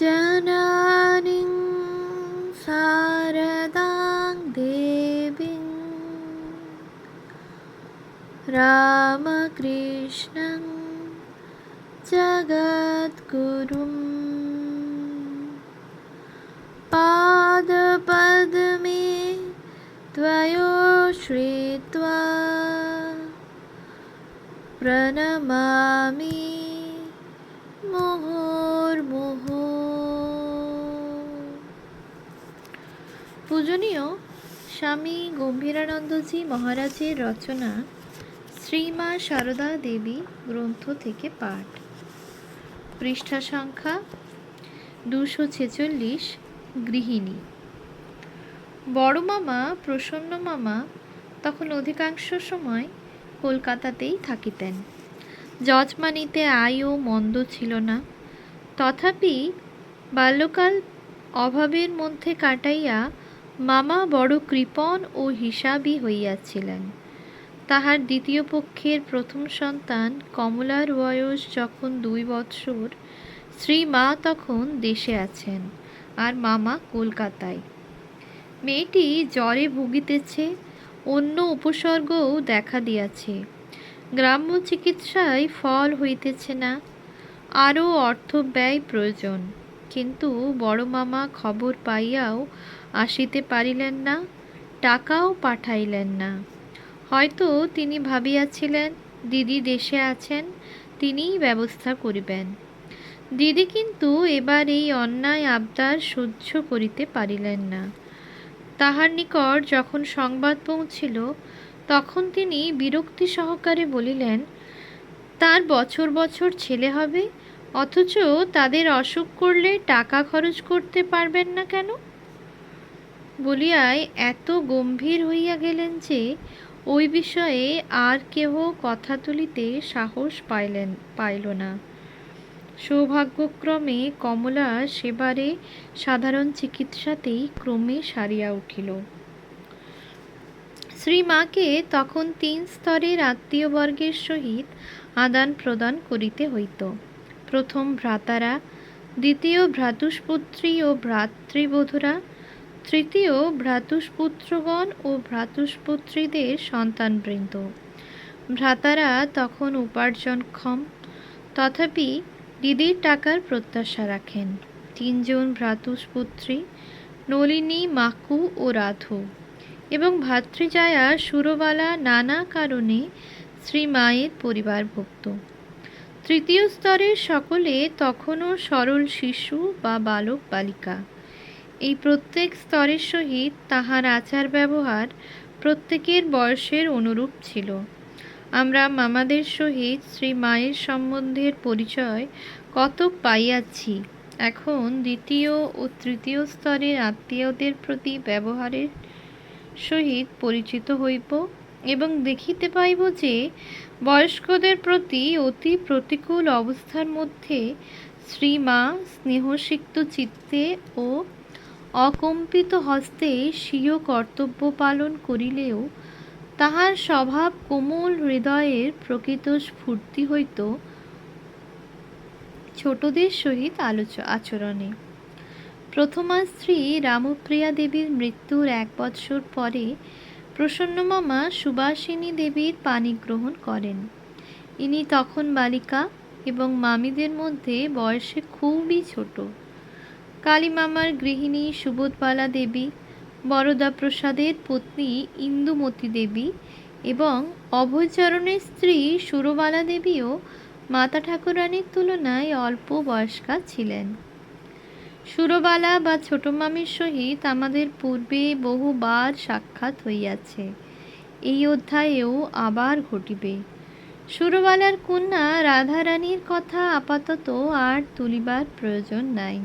जनानिं शारदां देवीं रामकृष्णं जगद्गुरुं पादपद्मे त्वयोश्रित्वा प्रणमामि পূজনীয় স্বামী গম্ভীরানন্দজি মহারাজের রচনা শ্রীমা সারদা দেবী গ্রন্থ থেকে পাঠ। পৃষ্ঠা সংখ্যা দুশো ছেচল্লিশ গৃহিণী। বড় মামা, প্রসন্ন মামা তখন অধিকাংশ সময় কলকাতাতেই থাকিতেন। যজমানিতে আয়ও মন্দ ছিল না। তথাপি বাল্যকাল অভাবের মধ্যে কাটাইয়া মামা বড় কৃপণ ও হিসাবী হইয়াছিলেন। তাহার দ্বিতীয় পক্ষের প্রথম সন্তান কমলার বয়স যখন দুই বৎসর শ্রী মা তখন দেশে আছেন আর মামা কলকাতায়। মেয়েটি জ্বরে ভুগিতেছে, অন্য উপসর্গও দেখা দিয়াছে। গ্রাম্য চিকিৎসায় ফল হইতেছে না, আরও অর্থ ব্যয় প্রয়োজন। কিন্তু বড় মামা খবর পাইয়াও আসিতে পারিলেন না, টাকাও পাঠাইলেন না। হয়তো তিনি ভাবিয়াছিলেন, দিদি দেশে আছেন, তিনিই ব্যবস্থা করিবেন। দিদি কিন্তু এবার এই অন্যায় আবদার সহ্য করিতে পারিলেন না। তাহার নিকট যখন সংবাদ পৌঁছিল, তখন তিনি বিরক্তি সহকারে বলিলেন, তার বছর বছর ছেলে হবে অথচ তাদের অসুখ করলে টাকা খরচ করতে পারবেন না কেন? বলিয়ায় এত গম্ভীর হইয়া গেলেন যে ওই বিষয়ে আর কেহ কথা তুলিতে সাহস পাইলেন, পাইল না। সৌভাগ্যক্রমে কমলা সেবারে সাধারণ চিকিৎসাতেই ক্রমে সারিয়া উঠিল। শ্রীমাকে তখন তিন স্তরের আত্মীয়বর্গের সহিত আদান প্রদান করিতে হইত। প্রথম ভ্রাতারা, দ্বিতীয় ভ্রাতুষ্পুত্রী ও ভ্রাতৃবধূরা, তৃতীয় ভ্রাতুষ্পুত্রগণ ও ভ্রাতুষ্পুত্রীদের সন্তানবৃন্দ। ভ্রাতারা তখন উপার্জনক্ষম তথাপি দিদির টাকার প্রত্যাশা রাখেন। তিনজন ভ্রাতুষ্পুত্রী, নলিনী, মাকু ও রাধু এবং ভাতৃজায়া সুরবালা নানা কারণে শ্রী মায়ের পরিবারভুক্ত। তৃতীয় স্তরের সকলে তখনও সরল শিশু বা বালক বালিকা। এই প্রত্যেক স্তরের সহিত তাহার আচার ব্যবহার প্রত্যেকের বয়সের অনুরূপ ছিল। আমরা মামাদের সহিত শ্রী মায়ের সম্বন্ধের পরিচয় কত পাইয়াছি। এখন দ্বিতীয় ও তৃতীয় স্তরের আত্মীয়দের প্রতি ব্যবহারের সহিত পরিচিত হইব। এবং দেখিতে পাইব যে বয়স্কদের প্রতি অতি প্রতিকূল অবস্থার মধ্যে শ্রীমা স্নেহসিক্ত চিত্তে ও অকম্পিত হস্তে স্বীয় কর্তব্য পালন করিলেও তাহার স্বভাব কোমল হৃদয়ের প্রকৃত স্ফূর্তি হইত ছোটদের সহিত আলোচ আচরণে। প্রথমা স্ত্রী রামপ্রিয়া দেবীর মৃত্যুর এক বৎসর পরে প্রসন্ন মামা সুবাসিনী দেবীর পানি গ্রহণ করেন। ইনি তখন বালিকা এবং মামিদের মধ্যে বয়সে খুবই ছোট। কালী মামার গৃহিণী সুবোধবালা দেবী, বরদা প্রসাদের পত্নী ইন্দুমতী দেবী এবং অভয়চরণের স্ত্রী সুরবালা দেবীও মাতা ঠাকুরানীর তুলনায় অল্প বয়স্কা ছিলেন। সুরবালা বা ছোট মামির সহিত আমাদের পূর্বে বহুবার সাক্ষাৎ হইয়াছে। এই অধ্যায়েও আবার ঘটিবে। সুরবালার কন্যা রাধারানীর কথা আপাতত আর তুলিবার প্রয়োজন নাই।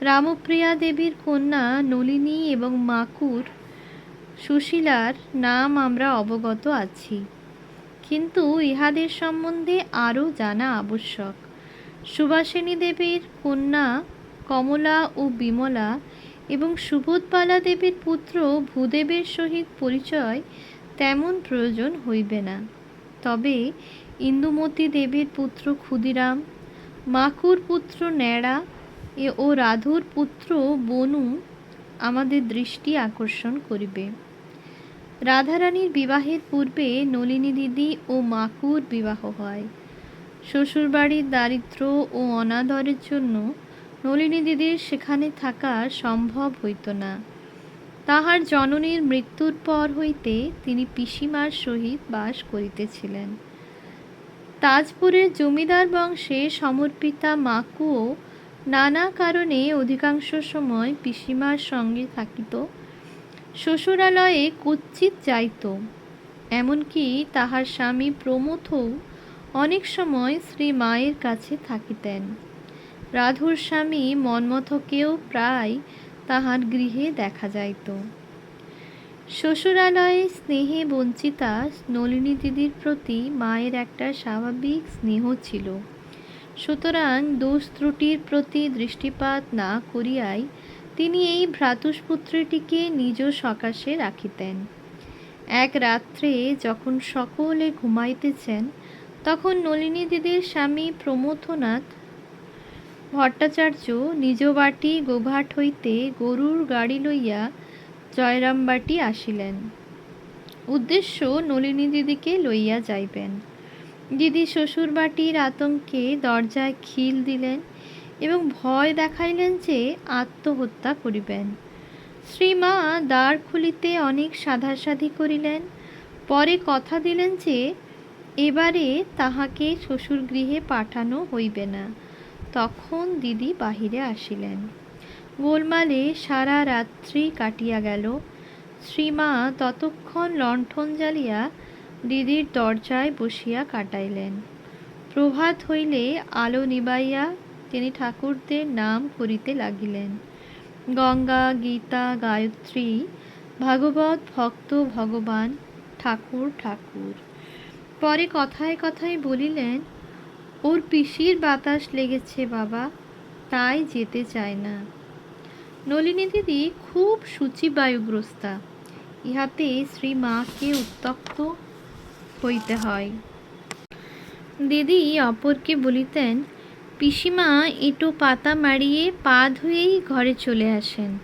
রামপ্রিয়া দেবীর কন্যা নলিনী এবং মাকুর সুশীলার নাম আমরা অবগত আছি। কিন্তু ইহাদের সম্বন্ধে আরও জানা আবশ্যক। সুভাষিনী দেবীর কন্যা কমলা ও বিমলা এবং সুবোধবালা দেবীর পুত্র ভূদেবের সহিত পরিচয় তেমন প্রয়োজন হইবে না। তবে ইন্দুমতী দেবীর পুত্র ক্ষুদিরাম, মাকুর পুত্র ন্যাড়া এ ও রাধুর পুত্র বনু আমাদের দৃষ্টি আকর্ষণ করিবে। রাধারানীর বিবাহের পূর্বে নলিনী দিদি ও মাকুর বিবাহ হয়। শ্বশুরবাড়ির দারিদ্র ও অনাদরের জন্য নলিনী দিদির সেখানে থাকা সম্ভব হইত না। তাহার জননীর মৃত্যুর পর হইতে তিনি পিসিমার সহিত বাস করিতেছিলেন। তাজপুরের জমিদার বংশে সমর্পিতা মাকুও নানা কারণে অধিকাংশ সময় পিসিমার সঙ্গে থাকিত। শ্বশুরালয়ে কুচ্ছিত যাইত। এমনকি তাহার স্বামী প্রমথও অনেক সময় শ্রী মায়ের কাছে থাকিতেন। রাধুর স্বামী মন্মথকেও প্রায় তাহার গৃহে দেখা যাইত। শ্বশুরালয়ে স্নেহে বঞ্চিতা নলিনী দিদির প্রতি মায়ের একটা স্বাভাবিক স্নেহ ছিল। সুতরাং দোষ ত্রুটির প্রতি দৃষ্টিপাত না করিয়াই তিনি এই ভ্রাতুষ্পুত্রটিকে নিজ সকাশে রাখিতেন। এক রাত্রে যখন সকলে ঘুমাইতেছেন, তখন নলিনী দিদির স্বামী প্রমথনাথ ভট্টাচার্য নিজ বাটি গোঘাট হইতে গরুর গাড়ি লইয়া জয়রামবাটি আসিলেন। উদ্দেশ্য নলিনী দিদিকে লইয়া যাইবেন। দিদি শ্বশুরবাটির আতঙ্কে দরজায় খিল দিলেন এবং ভয় দেখাইলেন যে আত্মহত্যা করিবেন। শ্রীমা দ্বার খুলিতে অনেক সাধাসাধি করিলেন। পরে কথা দিলেন যে, এবারে তাহাকে শ্বশুরগৃহে পাঠানো হইবে না। তখন দিদি বাহিরে আসিলেন। গোলমালে সারা রাত্রি কাটিয়া গেল। শ্রীমা ততক্ষণ লণ্ঠন জ্বালিয়া দিদির দরজায় বসিয়া কাটাইলেন। প্রভাত হইলে আলো নিবাইয়া তিনি ঠাকুরদের নাম করিতে লাগিলেন। গঙ্গা, গীতা, গায়ত্রী, ভাগবত ভক্ত, ভগবান, ঠাকুর ঠাকুর। পরে কথায় কথায় বলিলেন ওর পিসির বাতাস লেগেছে বাবা, তাই যেতে চায় না। নলিনী দিদি খুব সূচিবায়ুগ্রস্তা। ইহাতে শ্রী মাকে উত্তক্ত হইতে হয়। দিদি অপরকে বলিতেন, পিসিমা, এঁটো পাতা মারিয়ে পা ধুয়েই ঘরে চলে আসেন।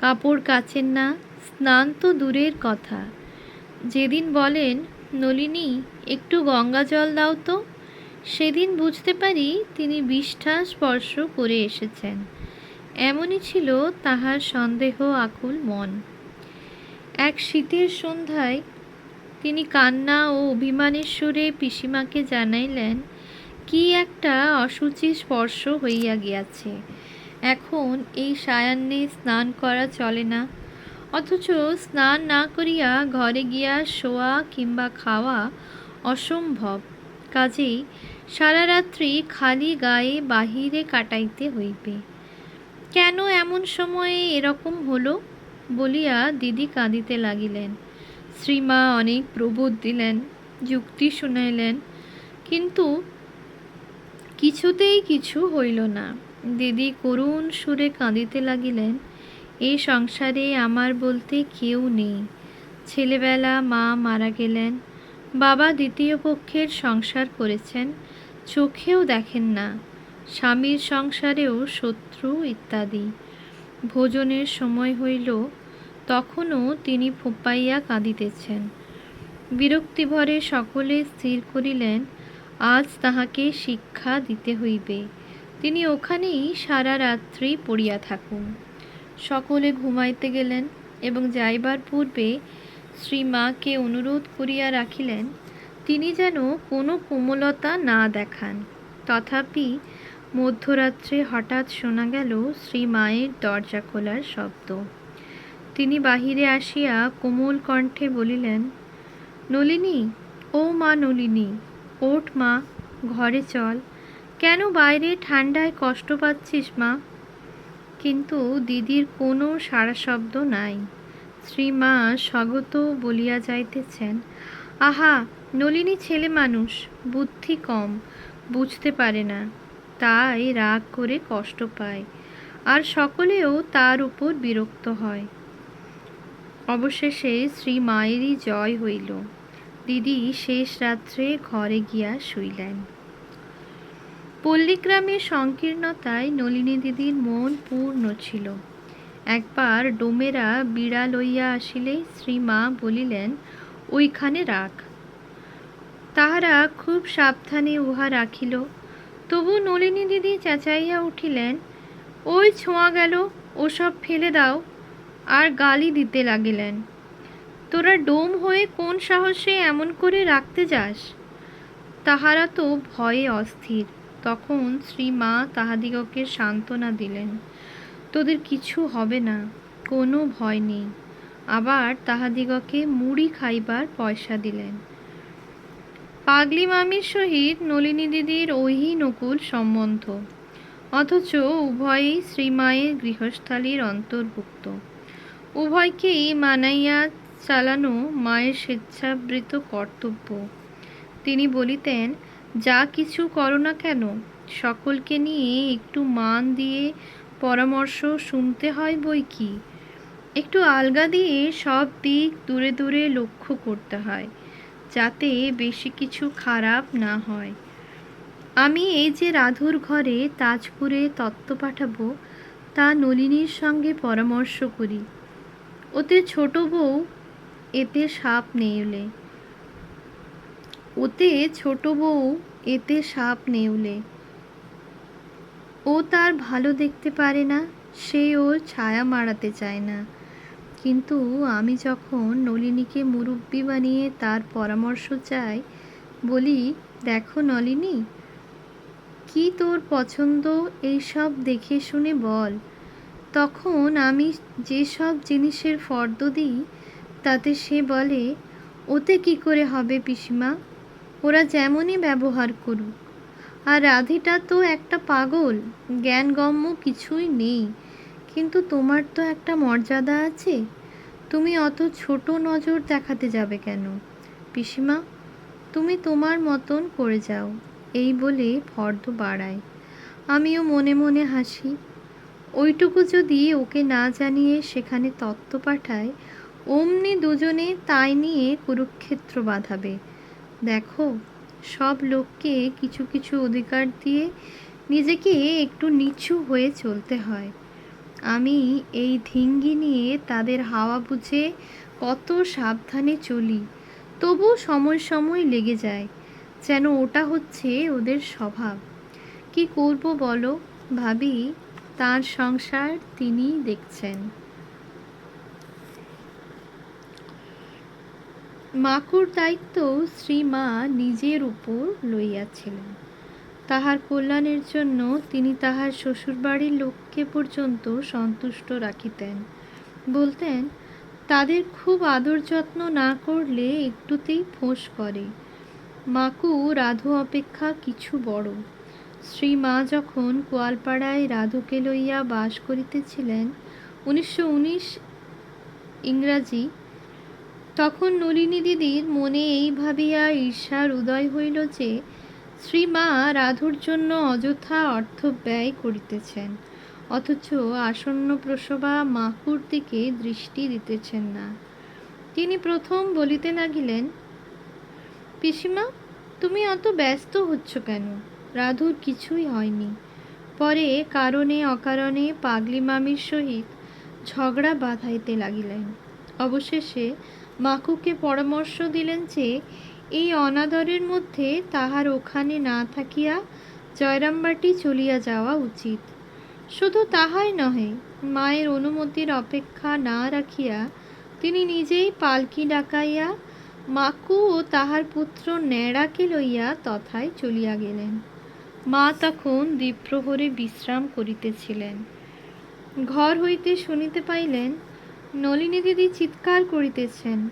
কাপড় কাচেন না, স্নান তো দূরের কথা। যেদিন বলেন, নলিনী, একটু গঙ্গা জল দাও তো সেদিন বুঝতে পারি তিনি বিষ্ঠা স্পর্শ করে এসেছেন। এমনই ছিল তাহার সন্দেহ, আকুল মন। এক শীতের সন্ধ্যায় তিনি কান্না ও অভিমানের সুরে পিসিমাকে জানাইলেন, কি একটা অসুচি স্পর্শ হইয়া গিয়াছে। এখন এই সায়ান্নে স্নান করা চলে না। অথচ স্নান না করিয়া ঘরে গিয়া শোয়া কিংবা খাওয়া অসম্ভব। কাজেই সারা রাত্রি খালি গায়ে বাহিরে কাটাইতে হইবে। কেন এমন সময়ে এরকম হলো? বলিয়া দিদি কাঁদিতে লাগিলেন। শ্রীমা অনেক প্রবোধ দিলেন, যুক্তি শুনাইলেন, কিন্তু কিছুতেই কিছু হইল না। দিদি করুণ সুরে কাঁদিতে লাগিলেন এই সংসারে আমার বলতে কেউ নেই। ছেলেবেলা মা মারা গেলেন বাবা দ্বিতীয় পক্ষের সংসার করেছেন, চোখেও দেখেন না, স্বামীর সংসারেও শত্রু ইত্যাদি। ভোজনের সময় হইল, তখনও তিনি ফোপাইয়া কাঁদিতেছেন। বিরক্তিভরে সকলে স্থির করিলেন, আজ তাহাকে শিক্ষা দিতে হইবে। তিনি ওখানেই সারা রাত্রি পড়িয়া থাকুন। সকলে ঘুমাইতে গেলেন এবং যাইবার পূর্বে শ্রী মাকে অনুরোধ করিয়া রাখিলেন, তিনি যেন কোনো কোমলতা না দেখান। তথাপি মধ্যরাত্রে হঠাৎ শোনা গেল শ্রী মায়ের দরজা খোলার শব্দ। তিনি বাহিরে আসিয়া কোমল কণ্ঠে বলিলেন, নলিনী, ও মা নলিনী, ওঠ মা, ঘরে চল। কেন বাইরে ঠান্ডায় কষ্ট পাচ্ছিস মা? কিন্তু দিদির কোনো সাড়া শব্দ নাই। শ্রীমা স্বগত বলিয়া যাইতেছেন। আহা, নলিনী ছেলে মানুষ, বুদ্ধি কম, বুঝতে পারে না, তাই রাগ করে কষ্ট পায়, আর সকলেও তার উপর বিরক্ত হয়। অবশেষে শ্রী মায়েরই জয় হইল। দিদি শেষ রাত্রে ঘরে গিয়া শুইলেন। পল্লীগ্রামের সংকীর্ণতায় নলিনী দিদির মন পূর্ণ ছিল। একবার ডোমেরা বিড়া লইয়া আসিলে শ্রীমা বলিলেন, ওইখানে রাখ। তাহারা খুব সাবধানে উহা রাখিল। তবু নলিনী দিদি চেঁচাইয়া উঠিলেন, ওই ছোঁয়া গেল, ওসব ফেলে দাও। আর গালি দিতে লাগিলেন, তোরা ডোম হয়ে কোন সাহসে এমন করে রাখতে যাস? তাহারা তো ভয়ে অস্থির। তখন শ্রীমা তাহাদিগকে সান্ত্বনা দিলেন। তোদের কিছু হবে না, কোনো ভয় নেই। আবার তাহাদিগকে মুড়ি খাইবার পয়সা দিলেন। পাগলি মামির সহিত নলিনী দিদির ওহি নকুল সম্বন্ধ। অথচ উভয়ই শ্রীমায়ের গৃহস্থালীর অন্তর্ভুক্ত। উভয়কেই মানাইয়া চালানো মায়ের স্বেচ্ছাবৃত কর্তব্য। তিনি বলিতেন, যা কিছু করো না কেন, সকলকে নিয়ে একটু মান দিয়ে পরামর্শ শুনতে হয় বই কি? একটু আলগা দিয়ে সব দিক দূরে দূরে লক্ষ্য করতে হয়, যাতে বেশি কিছু খারাপ না হয়। আমি এই যে রাধুর ঘরে তাজপুরে তত্ত্ব পাঠাবো, তা নলিনীর সঙ্গে পরামর্শ করি। ওতে ছোট বউ, এতে সাপ নেউলে। ওতে ছোট বউ, এতে সাপ নেউলে। ও তার ভালো দেখতে পারে না, সে ওর ছায়া মারাতে চায় না। কিন্তু আমি যখন নলিনীকে মুরব্বি বানিয়ে তার পরামর্শ চাই, বলি, দেখো নলিনী, কি তোর পছন্দ এইসব দেখে শুনে বল। তখন আমি যেসব জিনিসের ফর্দ দিই, তাতে সে বলে, ওতে কি করে হবে পিসিমা? ওরা যেমনই ব্যবহার করুক। আর রাধিটা তো একটা পাগল। জ্ঞানগম্য কিছুই নেই। কিন্তু তোমার তো একটা মর্যাদা আছে। তুমি অত ছোট নজর দেখাতে যাবে কেন? পিসিমা, তুমি তোমার মতন করে যাও, এই বলে ফর্দ বাড়ায়। আমিও মনে মনে হাসি। ওইটুকু যদি ওকে না জানিয়ে সেখানে তত্ত্ব পাঠায়, অমনি দুজনে তাই নিয়ে কুরুক্ষেত্র বাঁধাবে। দেখো সব লোককে কিছু কিছু অধিকার দিয়ে নিজেকে একটু নিচু হয়ে চলতে হয়। আমি এই ধিঙ্গি নিয়ে তাদের হাওয়া বুঝে কত সাবধানে চলি, তবু সময় সময় লেগে যায়, যেন ওটা হচ্ছে ওদের স্বভাব। কি করব বলো? ভাবি, তার সংসার তিনিই দেখছেন। মাকুর দায়িত্ব শ্রীমা নিজের উপর লইয়াছিলেন। তাহার কল্যাণের জন্য তিনি তাহার শ্বশুরবাড়ির লোককে পর্যন্ত সন্তুষ্ট রাখিতেন। বলতেন, তাদের খুব আদর যত্ন না করলে একটুতেই ফোঁস করে। মাকু রাধু অপেক্ষা কিছু বড়। শ্রীমা যখন কোয়ালপাড়ায় রাধুকে লইয়া বাস করিতেছিলেন, উনিশশো উনিশ ইংরাজি তখন নলিনী দিদির মনে এই ভাবিয়া ঈর্ষার উদয় হইল যে শ্রীমা রাধুর জন্য অযথা অর্থ ব্যয় করিতেছেন, অথচ আসন্ন প্রসবা মাকুর দিকে দৃষ্টি দিতেছেন না। তিনি প্রথম বলিতে লাগিলেন, পিসিমা, তুমি অত ব্যস্ত হচ্ছ কেন? রাধুর কিছুই হয়নি। পরে কারণে অকারণে পাগলি মামির সহিত ঝগড়া বাঁধাইতে লাগিলেন। অবশেষে মাকুকে পরামর্শ দিলেন যে, এই অনাদরের মধ্যে তাহার ওখানে না থাকিয়া জয়রামবাটি চলিয়া যাওয়া উচিত। শুধু তাহাই নহে, মায়ের অনুমতির অপেক্ষা না রাখিয়া তিনি নিজেই পালকি ডাকাইয়া মাকু ও তাহার পুত্র ন্যাড়াকে লইয়া তথায় চলিয়া গেলেন। মা তখন দ্বীপ্রহরে বিশ্রাম করিতেছিলেন। ঘর হইতে শুনিতে পাইলেন নলিনী দিদি চিৎকার করিতেছেন,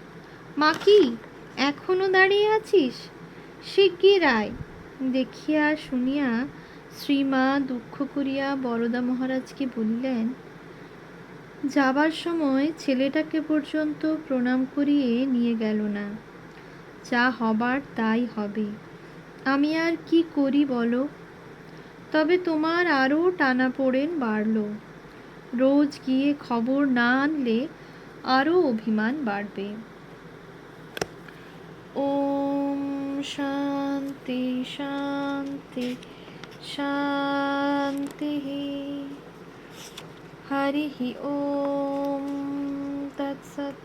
মা কি, এখনও দাঁড়িয়ে আছিস? শিগগির আয়। দেখিয়া শুনিয়া শ্রীমা দুঃখ করিয়া বরদা মহারাজকে বলিলেন, যাবার সময় ছেলেটাকে পর্যন্ত প্রণাম করিয়ে নিয়ে গেল না। যা হবার তাই হবে। আমি আর কি করি বলো? তবে তোমার আরও টানা পড়েন বাড়ল। রোজ গিয়ে খবর না আনলে আরও অভিমান বাড়বে ওম শান্তি শান্তি শান্তি हरिः ॐ तत्सत्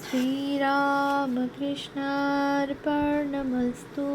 श्रीरामकृष्णार्पणमस्तु